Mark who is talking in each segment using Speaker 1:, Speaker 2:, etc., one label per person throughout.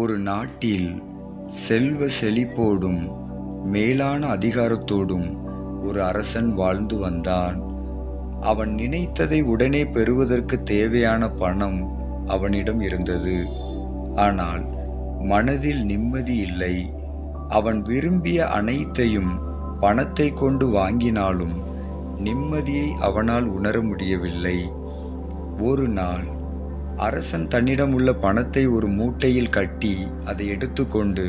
Speaker 1: ஒரு நாட்டில் செல்வ செழிப்போடும் மேலான அதிகாரத்தோடும் ஒரு அரசன் வாழ்ந்து வந்தான். அவன் நினைத்ததை உடனே பெறுவதற்கு தேவையான பணம் அவனிடம் இருந்தது. ஆனால் மனதில் நிம்மதி இல்லை. அவன் விரும்பிய அனைத்தையும் பணத்தை கொண்டு வாங்கினாலும் நிம்மதியை அவனால் உணர முடியவில்லை. ஒரு நாள் அரசன் தன்னிடம் உள்ள பணத்தை ஒரு மூட்டையில் கட்டி அதை எடுத்துக்கொண்டு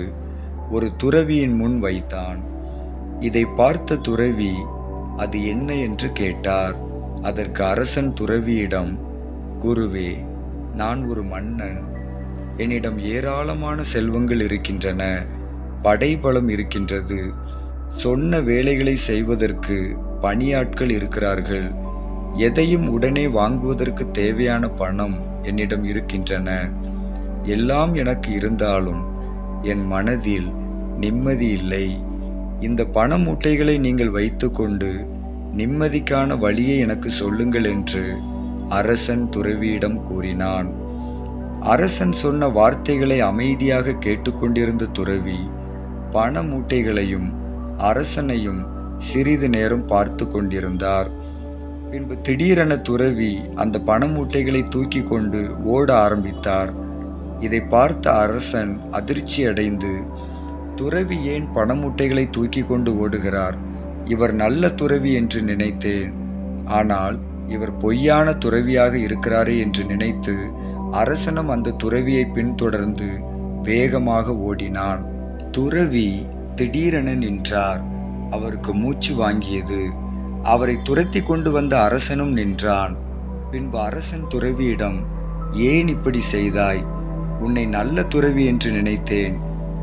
Speaker 1: ஒரு துறவியின் முன் வைத்தான். இதை பார்த்த துறவி அது என்ன என்று கேட்டார். அதற்கு அரசன் துறவியிடம் குருவே நான் ஒரு மன்னன். என்னிடம் ஏராளமான செல்வங்கள் இருக்கின்றன. படைபலம் இருக்கின்றது. சொன்ன வேலைகளை செய்வதற்கு பணியாட்கள் இருக்கிறார்கள். எதையும் உடனே வாங்குவதற்கு தேவையான பணம் என்னிடம் இருக்கின்றன. எல்லாம் எனக்கு இருந்தாலும் என் மனதில் நிம்மதி இல்லை. இந்த பண மூட்டைகளை நீங்கள் வைத்துக்கொண்டு நிம்மதிக்கான வழியை எனக்கு சொல்லுங்கள் என்று அரசன் துறவியிடம் கூறினான். அரசன் சொன்ன வார்த்தைகளை அமைதியாக கேட்டுக்கொண்டிருந்த துறவி பண மூட்டைகளையும் அரசனையும் சிறிது நேரம் பார்த்து கொண்டிருந்தார். பின்பு திடீரென துறவி அந்த பணமூட்டைகளை தூக்கி கொண்டு ஓட ஆரம்பித்தார். இதை பார்த்த அரசன் அதிர்ச்சி அடைந்து துறவி ஏன் பணமூட்டைகளை தூக்கி கொண்டு ஓடுகிறார்? இவர் நல்ல துறவி என்று நினைத்தேன். ஆனால் இவர் பொய்யான துறவியாக இருக்கிறாரே என்று நினைத்து அரசனும் அந்த துறவியை பின்தொடர்ந்து வேகமாக ஓடினான். துறவி திடீரென நின்றார். அவருக்கு மூச்சு வாங்கியது அவரை துரத்தி கொண்டு வந்த அரசனும் நின்றான். பின்பு அரசன் துறவியிடம் ஏன் இப்படி செய்தாய்? உன்னை நல்ல துறவி என்று நினைத்தேன்.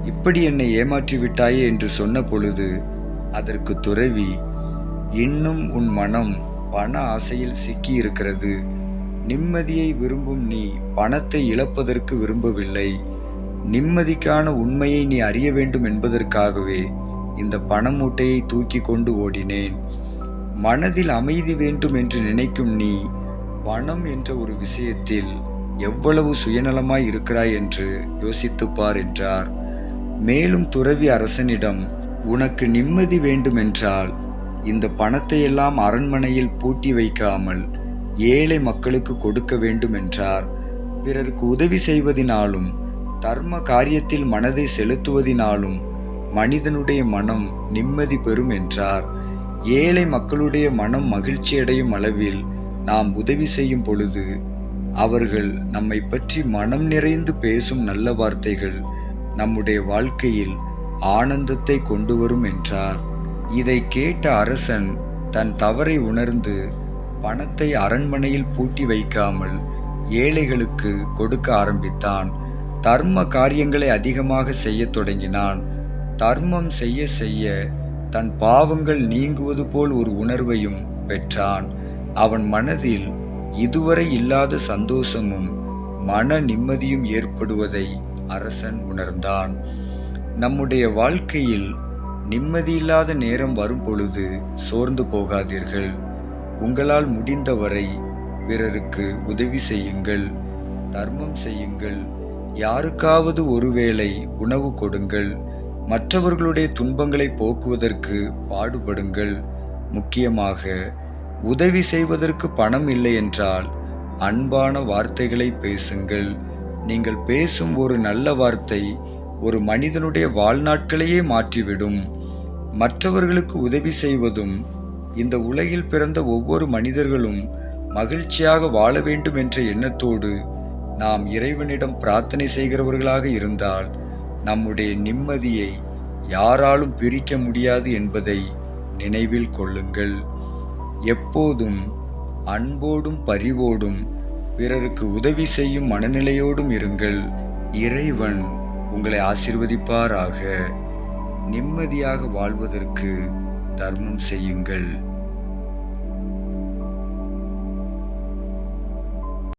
Speaker 1: இப்படி என்னை ஏமாற்றி விட்டாயே? என்று சொன்ன பொழுது அதற்கு துறவி இன்னும் உன் மனம் பண ஆசையில் சிக்கியிருக்கிறது. நிம்மதியை விரும்பும் நீ பணத்தை இழப்பதற்கு விரும்பவில்லை. நிம்மதிக்கான உண்மையை நீ அறிய வேண்டும் என்பதற்காகவே இந்த பண மூட்டையை தூக்கி கொண்டு ஓடினேன். மனதில் அமைதி வேண்டும் என்று நினைக்கும் நீ பணம் என்ற ஒரு விஷயத்தில் எவ்வளவு சுயநலமாய் இருக்கிறாய் என்று யோசித்துப்பார் என்றார். மேலும் துறவி அரசனிடம் உனக்கு நிம்மதி வேண்டுமென்றால் இந்த பணத்தை எல்லாம் அரண்மனையில் பூட்டி வைக்காமல் ஏழை மக்களுக்கு கொடுக்க வேண்டும் என்றார். பிறருக்கு உதவி செய்வதினாலும் தர்ம காரியத்தில் மனதை செலுத்துவதினாலும் மனிதனுடைய மனம் நிம்மதி பெறும் என்றார். ஏழை மக்களுடைய மனம் மகிழ்ச்சியடையும் அளவில் நாம் உதவி செய்யும் பொழுது அவர்கள் நம்மை பற்றி மனம் நிறைந்து பேசும் நல்ல வார்த்தைகள் நம்முடைய வாழ்க்கையில் ஆனந்தத்தை கொண்டு வரும் என்றார். இதை கேட்ட அரசன் தன் தவறை உணர்ந்து பணத்தை அரண்மனையில் பூட்டி வைக்காமல் ஏழைகளுக்கு கொடுக்க ஆரம்பித்தான். தர்ம காரியங்களை அதிகமாக செய்யத் தொடங்கினான். தர்மம் செய்ய செய்ய தன் பாவங்கள் நீங்குவது போல் ஒரு உணர்வையும் பெற்றான். அவன் மனதில் இதுவரை இல்லாத சந்தோஷமும் மன நிம்மதியும் ஏற்படுவதை அரசன் உணர்ந்தான். நம்முடைய வாழ்க்கையில் நிம்மதியில்லாத நேரம் வரும் பொழுது சோர்ந்து போகாதீர்கள். உங்களால் முடிந்தவரை பிறருக்கு உதவி செய்யுங்கள் தர்மம் செய்யுங்கள். யாருக்காவது ஒருவேளை உணவு கொடுங்கள். மற்றவர்களுடைய துன்பங்களை போக்குவதற்கு பாடுபடுங்கள். முக்கியமாக உதவி செய்வதற்கு பணம் இல்லை என்றால் அன்பான வார்த்தைகளை பேசுங்கள். நீங்கள் பேசும் ஒரு நல்ல வார்த்தை ஒரு மனிதனுடைய வாழ்நாட்களையே மாற்றிவிடும். மற்றவர்களுக்கு உதவி செய்வதும் இந்த உலகில் பிறந்த ஒவ்வொரு மனிதர்களும் மகிழ்ச்சியாக வாழ வேண்டும் என்ற எண்ணத்தோடு நாம் இறைவனிடம் பிரார்த்தனை செய்கிறவர்களாக இருந்தால் நம்முடைய நிம்மதியை யாராலும் பிரிக்க முடியாது என்பதை நினைவில் கொள்ளுங்கள். எப்போதும் அன்போடும் பரிவோடும் பிறருக்கு உதவி செய்யும் மனநிலையோடும் இருங்கள். இறைவன் உங்களை ஆசிர்வதிப்பாராக. நிம்மதியாக வாழ்வதற்கு தர்மம் செய்யுங்கள்.